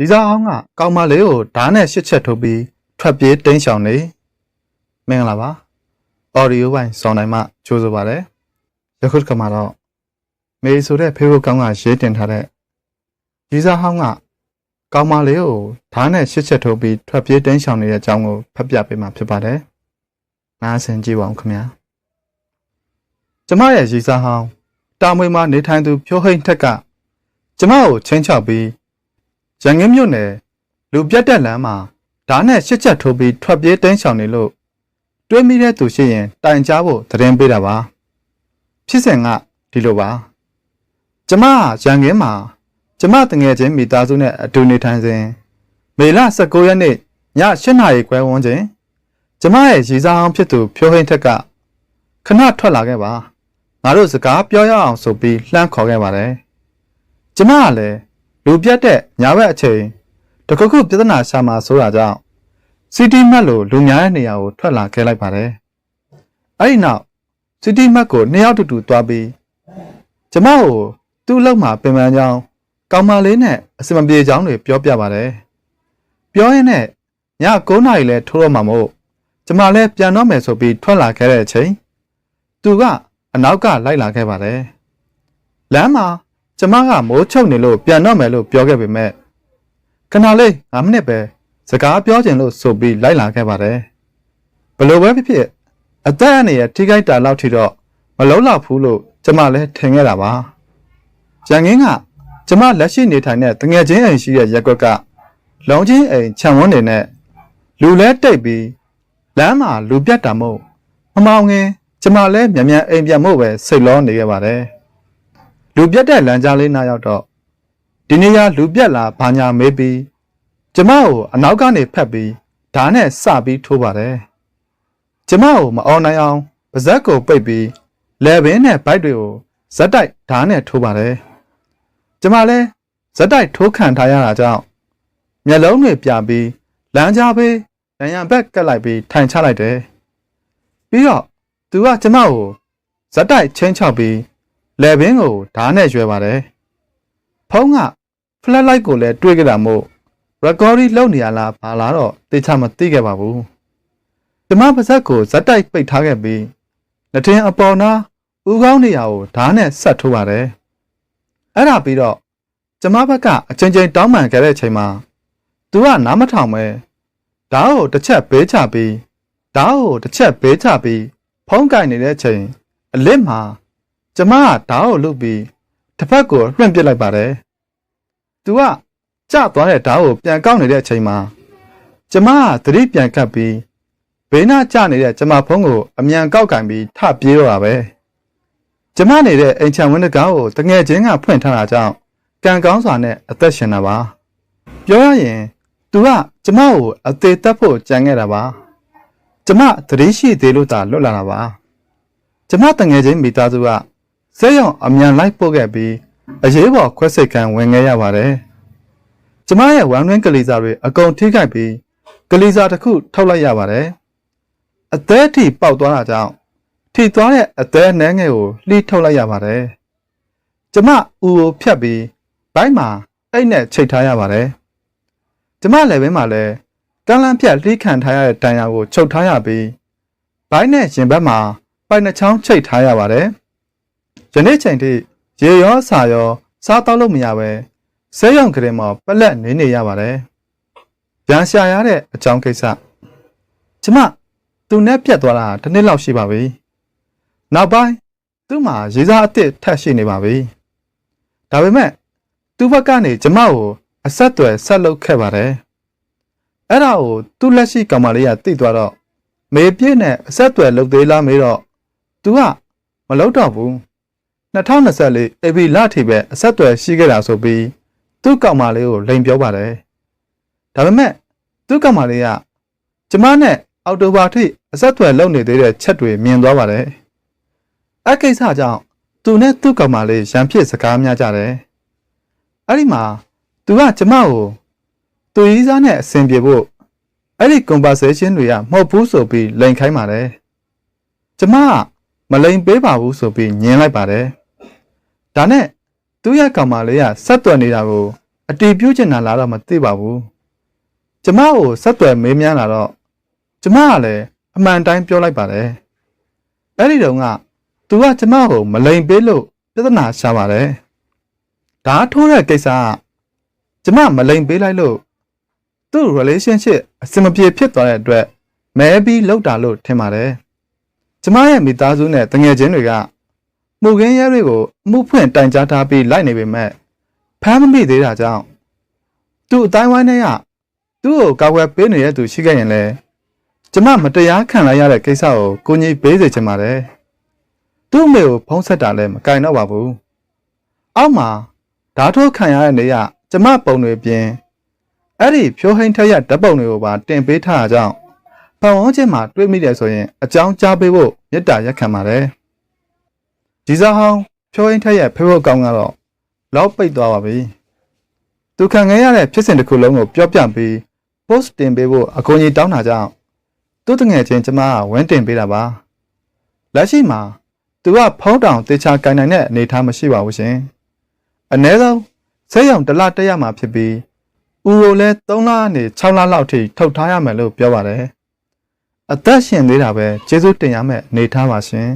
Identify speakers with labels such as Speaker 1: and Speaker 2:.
Speaker 1: ရီစာအောင်ကကောင်မလေးကိုဓာတ်နဲ့ရှစ်ချက်ထုတ်ပြီးထွက်ပြေးတိမ်းရှောင်နေမင်္ဂလာပါအော်ဒီယိုပိုင်းစောင်းနိုင်မှကြိုးစားပါရစေယခုတစ်ခါမှာတော့မေဆိုတဲ့ဖေဖို့ကောင်းကရေးတင်ထားတဲ့ရီစာဟောင်းကကောင်မလေးကိုဓာတ်နဲ့ရှစ်ချက်ထုတ်ပြီးထွက်ပြေးတိမ်းရှောင်နေတဲ့အကြောင်းကိုဖတ်ပြပေးမှာဖြစ်ပါတယ်နားဆင်ကြည့်ပါဦးခင်ဗျာကျမရဲ့ရီစာဟောင်းတာမွေမှာနေထိုင်သူဖြိုးဟိန်ထက်ကကျမကိုချင်းချောက်ပြီး ရန်ကင်းမြို့နယ်လူပြတ်တက်လမ်းမှာဓာတ်နဲ့ရှစ်ချက်ထိုးပြီးထွက်ပြေးတင်းရှောင်နေလို့တွေးမိတဲ့သူရှိရင်တိုင်ကြားဖို့သတင်းပေးတာပါဖြစ်စဉ်ကဒီလိုပါကျမကရန်ကင်းမှာကျမတငယ်ချင်းမိသားစုနဲ့အတူနေထိုင်စဉ်မေလ19ရက်နေ့ည8နာရီခွဲဝန်းကျင်ကျမရဲ့ရီစားအောင်ဖြစ်သူဖြိုးဟိန်းထက်ကခဏထွက်လာခဲ့ပါငါတို့စကားပြောရအောင်ဆိုပြီးလှမ်းခေါ်ခဲ့ပါတယ်ကျမကလည်း လူပြတ်တဲ့ညာဘက်အချိန်တခုခုပြဿနာရှာမှာဆိုတာကြောင့်စီတီမတ်လိုလူများတဲ့နေရာကိုထွက်လာခဲ့လိုက်ပါတယ်။အဲဒီနောက်စီတီမတ်ကိုနှစ်ယောက်တူတူသွားပြီးကျမကိုသူ့လောက်မှာပင်ပန်းကြောင်းကောင်မလေးနဲ့အစမပြေကြောင်းတွေပြောပြပါတယ်။ပြောရင်းနဲ့ည9နာရီလဲထိုးတော့မှာမို့ကျမလည်းပြန်တော့မယ်ဆိုပြီးထွက်လာခဲ့တဲ့အချိန်သူကအနောက်ကလိုက်လာခဲ့ပါတယ်။လမ်းမှာ ကျမကမိုးချုပ်နေလို့ပြန်တော့မယ်လို့ပြောခဲ့ပေမဲ့ခဏလေး5မိနစ်ပဲစကားပြောချင်လို့ဆိုပြီးလိုက်လာခဲ့ပါတယ်ဘလို့ပဲဖြစ်ဖြစ်အသက်အန္တရာယ်ထိခိုက်တာလောက်ထိတော့မလုံးလောက်ဘူးလို့ကျမလည်းထင်ခဲ့တာပါရန်ကင်းကကျမလက်ရှိနေထိုင်တဲ့တငယ်ချင်းအိမ်ရှိတဲ့ရက်ကွက်ကလုံချင်းအိမ်ခြံဝန်းနေနဲ့လူလဲတိတ်ပြီးလမ်းမှာလူပြတ်တာမို့မမောင်ငင်ကျမလည်းမြန်မြန်အိမ်ပြန်မို့ပဲစိတ်လောနေခဲ့ပါတယ် လူပြတ်တဲ့လမ်းကြားလေးနားရောက်တော့ဒီနေရာလူပြတ်လာဘာညာမေးပြီးကျမကိုအနောက်ကနေဖက်ပြီးဓာတ်နဲ့စပြီးထိုးပါတယ်ကျမကိုမအောင်နိုင်အောင်ပါဇက်ကိုပိတ်ပြီးလယ်ပင်နဲ့ဘိုက်တွေကိုဇက်တိုက်ဓာတ်နဲ့ထိုးပါတယ်ကျမလည်းဇက်တိုက်ထိုးခံထားရတာကြောင့်မျက်လုံးတွေပြပြီးလမ်းကြားဘေးရန်ရန်ဘက်ကက်လိုက်ပြီးထိုင်ချလိုက်တယ်ပြီးတော့သူကကျမကိုဇက်တိုက်ချင်းချောက်ပြီး လေဘင်းကိုဓာတ်နဲ့ရွယ်ပါတယ်။ဖုံးက flat light ကိုလည်းတွေးကြတာမို့ recording လုပ်နေရလားဘာလားတော့သိချမသိခဲ့ပါဘူး။ကျမပါဇက်ကိုဇက်တိုက်ပိတ်ထားခဲ့ပြီးလက်ထင်အပေါ်နာဦးကောင်းနေရာကိုဓာတ်နဲ့ဆက်ထိုးပါတယ်။အဲ့ဒါပြီးတော့ကျမဘက်ကအချိန်ချင်းတောင်းပန်ခဲ့တဲ့အချိန်မှာသူကနားမထောင်ပဲဓာတ်ကိုတစ်ချက်ဘေးချပြီးဓာတ်ကိုတစ်ချက်ဘေးချပြီးဖုံးကင်နေတဲ့အချိန်အလစ်မှာ ကျမကဓာတ်ကိုလုတ်ပြီးတစ်ဖက်ကိုလွှင့်ပစ်လိုက်ပါတယ်။ "तू ကကျသွားတဲ့ဓာတ်ကိုပြန်ကောက်နေတဲ့အချိန်မှာကျမကသတိပြန်ကပ်ပြီးဘေးနားကျနေတဲ့ကျမဖုံးကိုအမြန်ကောက်ကင်ပြီးထပြေးတော့တာပဲ။ကျမနေတဲ့အိမ်ချံဝင်းတကားကိုတငယ်ချင်းကဖွင့်ထားတာကြောင့်ကံကောင်းစွာနဲ့အသက်ရှင်တာပါ။ပြောရရင် "तू ကကျမကိုအသေးသက်ဖို့ကြံခဲ့တာပါ။ကျမသတိရှိသေးလို့သာလွတ်လာတာပါ။ကျမတငယ်ချင်းမိသားစုက စက်ရုံအမြန်လိုက်ပို့ခဲ့ပြီးအရေးပေါ်ခွဲစိတ်ကန်းဝင်ခဲ့ရပါတယ်။ကျမရဲ့ဝမ်ရင်းကလေးစားတွေအကုန်ထိခိုက်ပြီးကလေးစားတစ်ခုထုတ်လိုက်ရပါတယ်။အသေးအထိပေါက်သွားတာကြောင့်ထိသွားတဲ့အသေးနှမ်းငယ်ကိုလှိထုတ်လိုက်ရပါတယ်။ကျမဦးကိုဖြတ်ပြီးဘိုက်မှာအိတ်နဲ့ချိတ်ထားရပါတယ်။ကျမလည်းဘင်းမှာလည်းကန်းလန်းဖြတ်လှိခံထားရတဲ့တန်ရာကိုချုပ်ထားရပြီးဘိုက်နဲ့ရင်ဘတ်မှာပိုက်နှချောင်းချိတ်ထားရပါတယ်။ ယနေ့ချိန်ထိရေရောစာရောစားတော့လို့မရပဲဆဲရုံကလေးမှာပလက်နေနေရပါတယ်။ပြန်ရှာရတဲ့အကြောင်းကိစ္စကျမသူနဲ့ပြတ်သွားတာတစ်နှစ်လောက်ရှိပါပြီ။နောက်ပိုင်းသူ့မှာရေစားအစ်စ်ထက်ရှိနေပါပြီ။ဒါပေမဲ့သူ့ဘက်ကနေကျမကိုအဆက်အသွယ်ဆက်လုပ်ခဲ့ပါတယ်။အဲ့ဒါကိုသူ့လက်ရှိကောင်မလေးကသိသွားတော့မေပြည့်နဲ့အဆက်အသွယ်လုပ်သေးလားမေးတော့ तू ကမလုပ်တော့ဘူး 2024 AB လထိပဲအဆက်အသွယ်ရှိခဲ့တာဆိုပြီးသူ့ကောင်မလေးကိုလိန်ပြောပါတယ်ဒါပေမဲ့သူ့ကောင်မလေးကကျမနဲ့အော်တိုဘာထိအဆက်အသွယ်လုပ်နေသေးတဲ့ချက်တွေမြင်သွားပါတယ်အကိစ္စကြောင့်သူနဲ့သူ့ကောင်မလေးရန်ဖြစ်စကားများကြတယ်အဲ့ဒီမှာသူကကျမကိုသူရီးစားနဲ့အဆင်ပြေဖို့အဲ့ဒီ conversation တွေကမဟုတ်ဘူးဆိုပြီးလိန်ခိုင်းပါတယ်ကျမကမလိန်ပေးပါဘူးဆိုပြီးညင်းလိုက်ပါတယ်။ ဒါနဲ့သူ့ရဲ့ကောင်မလေးကဆက်သွယ်နေတာကိုအတီးပြုတ်ချင်တာလားတော့မသိပါဘူးကျမကိုဆက်သွယ်မေးမြန်းလာတော့ကျမကလည်းအမှန်တိုင်းပြောလိုက်ပါတယ်အဲ့ဒီတုန်းကသူကကျမကိုမလိန်ပေးလို့ပြဿနာရှာပါတယ်ဒါထိုးတဲ့ကိစ္စကကျမမလိန်ပေးလိုက်လို့သူ့ relationship အဆင်မပြေဖြစ်သွားတဲ့အတွက်မဲပြီးလောက်တာလို့ထင်ပါတယ်ကျမရဲ့မိသားစုနဲ့တငယ်ချင်းတွေက မှုခင်းရဲတွေကိုအမှုဖွင့်တိုင်ကြားထားပြီးလိုက်နေပေမဲ့ဖမ်းမမိသေးတာကြောင့်သူ့အတိုင်းဝိုင်းထဲကသူ့ကိုကောက်ွယ်ပေးနေတဲ့သူရှိခဲ့ရင်လည်းကျမမတရားခံလိုက်ရတဲ့ကိစ္စကိုကိုကြီးပေးစေချင်ပါတယ်သူ့အမေကိုဖုံးဆက်တာလည်းမကင်တော့ပါဘူးအောက်မှာဓာတ်ထိုးခံရတဲ့နေရကျမပုံတွေပြင်အဲ့ဒီဖြိုးဟိန်းထက်ရဓာတ်ပုံတွေကိုပါတင်ပေးထားတာကြောင့်ပတ်ဝန်းကျင်မှာတွေ့မိတယ်ဆိုရင်အကြောင်းကြားပေးဖို့မေတ္တာရက်ခံပါတယ် ဒီစားဟောင်းဖြိုးဟိန်းထက်ရဖေဖို့ကောင်းကတော့လောက်ပိတ်သွားပါပြီသူခံခဲ့ရတဲ့ဖြစ်စဉ်တစ်ခုလုံးကိုပြောပြပြီး post တင်ပေးဖို့အကူအညီတောင်းတာကြောင့်သူ့တငယ်ချင်းကျမကဝန်းတင်ပေးတာပါလက်ရှိမှာသူကဖုံးတောင်တေချာကင်နိုင်တဲ့အနေအထားမရှိပါဘူးရှင်အ ਨੇ ဆုံးဆက်ရောင်တစ်လတက်ရမှာဖြစ်ပြီးဦးကိုလည်း3လကနေ6လလောက်ထိထုတ်ထားရမယ်လို့ပြောပါတယ်အသက်ရှင်သေးတာပဲကျေးဇူးတင်ရမယ်အနေထားပါရှင်